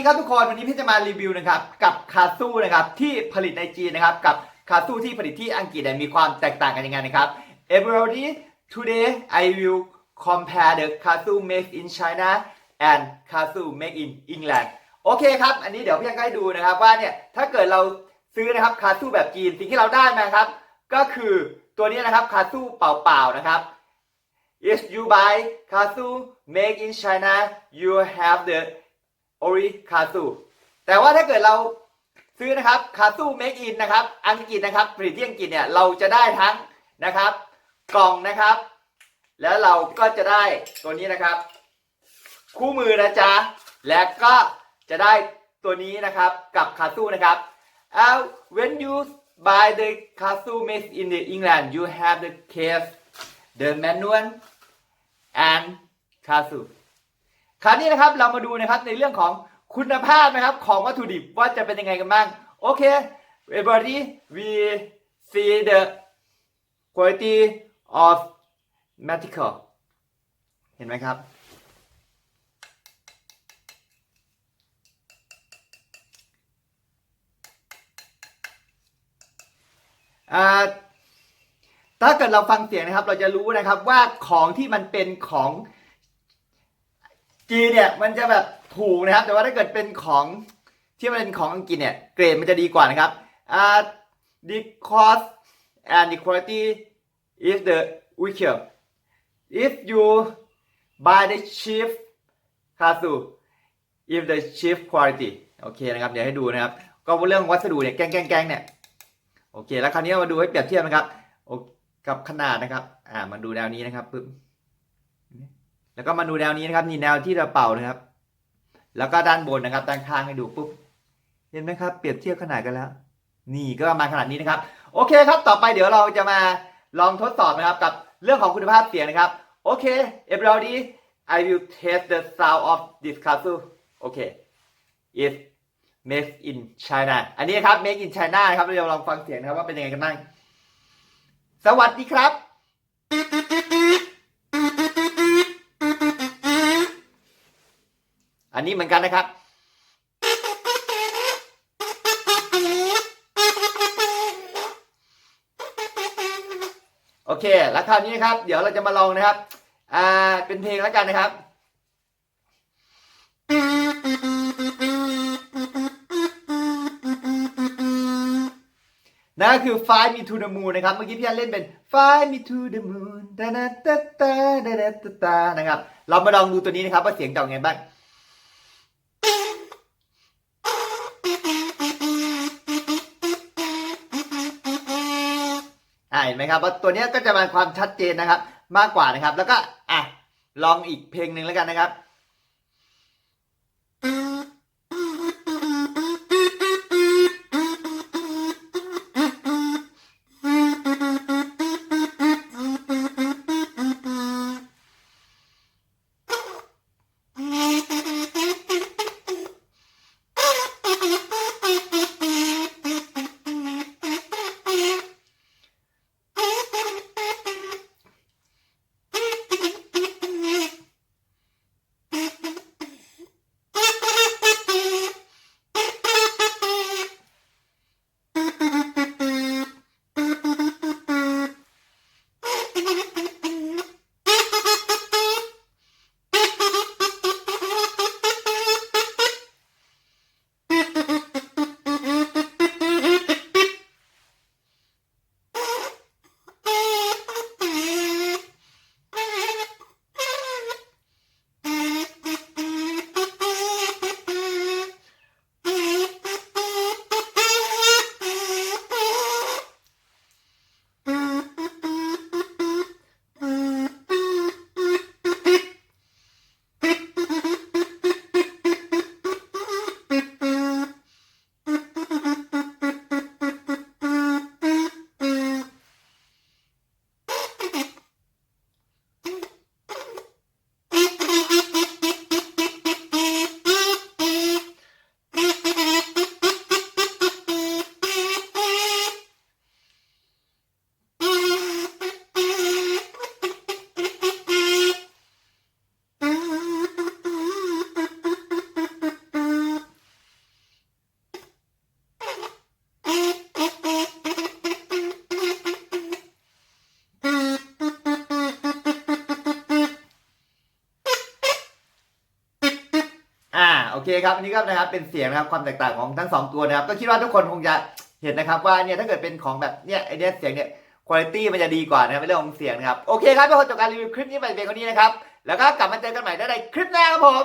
ดีครับทุกคนวันนี้พี่จะมารีวิวนะครับกับคาซูนะครับที่ผลิตในจีนนะครับกับคาซูที่ผลิตที่อังกฤษเนี่ยมีความแตกต่างกันยังไงนะครับ Everybody today I will compare the Kazu made in China and Kazu made in England โอเคครับ อันนี้เดี๋ยวพี่ยังให้ดูนะครับว่าเนี่ยถ้าเกิดเราซื้อนะครับคาซูแบบจีนสิ่งที่เราได้มาครับ ก็คือตัวนี้นะครับคาซูเปล่าๆนะครับ If you buy Kazu made in China you have the ori Kazu แต่ว่าถ้าเกิดเราซื้อนะครับ Kazu make in นะครับ อังกฤษนะครับผลิตที่อังกฤษเนี่ยเราจะได้ทั้งนะครับ กล่องนะครับ แล้วเราก็จะได้ตัวนี้นะครับ คู่มือนะจ๊ะและก็จะได้ตัวนี้นะครับกับคาซูนะครับ uh, when you buy the Kazu made in the England you have the case the manual and Kazu คราวนี้นะครับเรามาดูนะครับในเรื่องของคุณภาพนะครับของวัตถุดิบว่าจะเป็นยังไงกันบ้างโอเค everybody we see the quality of material เห็นไหมครับถ้าเกิดเราฟังเสียงนะครับ เราจะรู้นะครับว่าของที่มันเป็นของ จีนเนี่ยมันจะแบบถูกนะครับ แต่ว่าถ้าเกิดเป็นของที่มันเป็นของอังกฤษเนี่ยเกรดมันจะดีกว่านะครับอ่า the cost and the quality is the weaker if you buy the cheap kazu if the cheap quality โอเคนะครับเดี๋ยวให้ดูนะครับ ก็เรื่องวัสดุเนี่ยแกล้งแกล้งแกล้งเนี่ยโอเค แล้วคราวนี้มาดูให้เปรียบเทียบนะครับกับขนาดนะครับ อ่ามาดูแนวนี้นะครับปึ๊บ แล้วก็มาดูแนวนี้นะครับนี่แนวที่เราเป่านะครับ แล้วก็ด้านบนนะครับด้านข้างให้ดูปุ๊บเห็นไหมครับเปรียบเทียบขนาดกันแล้ว นี่ก็ประมาณขนาดนี้นะครับ โอเคครับต่อไปเดี๋ยวเราจะมาลองทดสอบนะครับกับเรื่องของคุณภาพเสียงนะครับโอเค everybody I will test the sound of this castle โอเค if made in China อันนี้ครับ made in China นะครับเราลองฟังเสียงนะครับว่าเป็นยังไงกันบ้างสวัสดีครับ อันนี้เหมือนกันนะครับ โอเค แล้วคราวนี้นะครับ เดี๋ยวเราจะมาลองนะครับ อ่า เป็นเพลงแล้วกันนะครับนั่นก็คือ Fly Me to the Moon นะครับ เมื่อกี้พี่อันเล่นเป็น Fly Me to the Moon ตาตาตาตาตาตาตานะครับ เรามาลองดูตัวนี้นะครับว่าเสียงจะออกไงบ้าง เห็นไหมครับว่าตัวนี้ก็จะมีความชัดเจนนะครับ มากกว่านะครับ แล้วก็อะลองอีกเพลงหนึ่งแล้วกันนะครับ โอเคครับอันนี้ก็นะครับเป็นเสียงนะครับความแตกต่างของทั้งสองตัวนะครับก็คิดว่าทุกคนคงจะเห็นนะครับว่าเนี่ยถ้าเกิดเป็นของแบบเนี่ยไอเนี้ยเสียงเนี่ยคุณภาพมันจะดีกว่านะครับในเรื่องของเสียงนะครับโอเคครับทุกคนจบการรีวิวคลิปนี้ไปเพียงเท่านี้นะครับแล้วก็กลับมาเจอกันใหม่ได้ในคลิปหน้าครับผม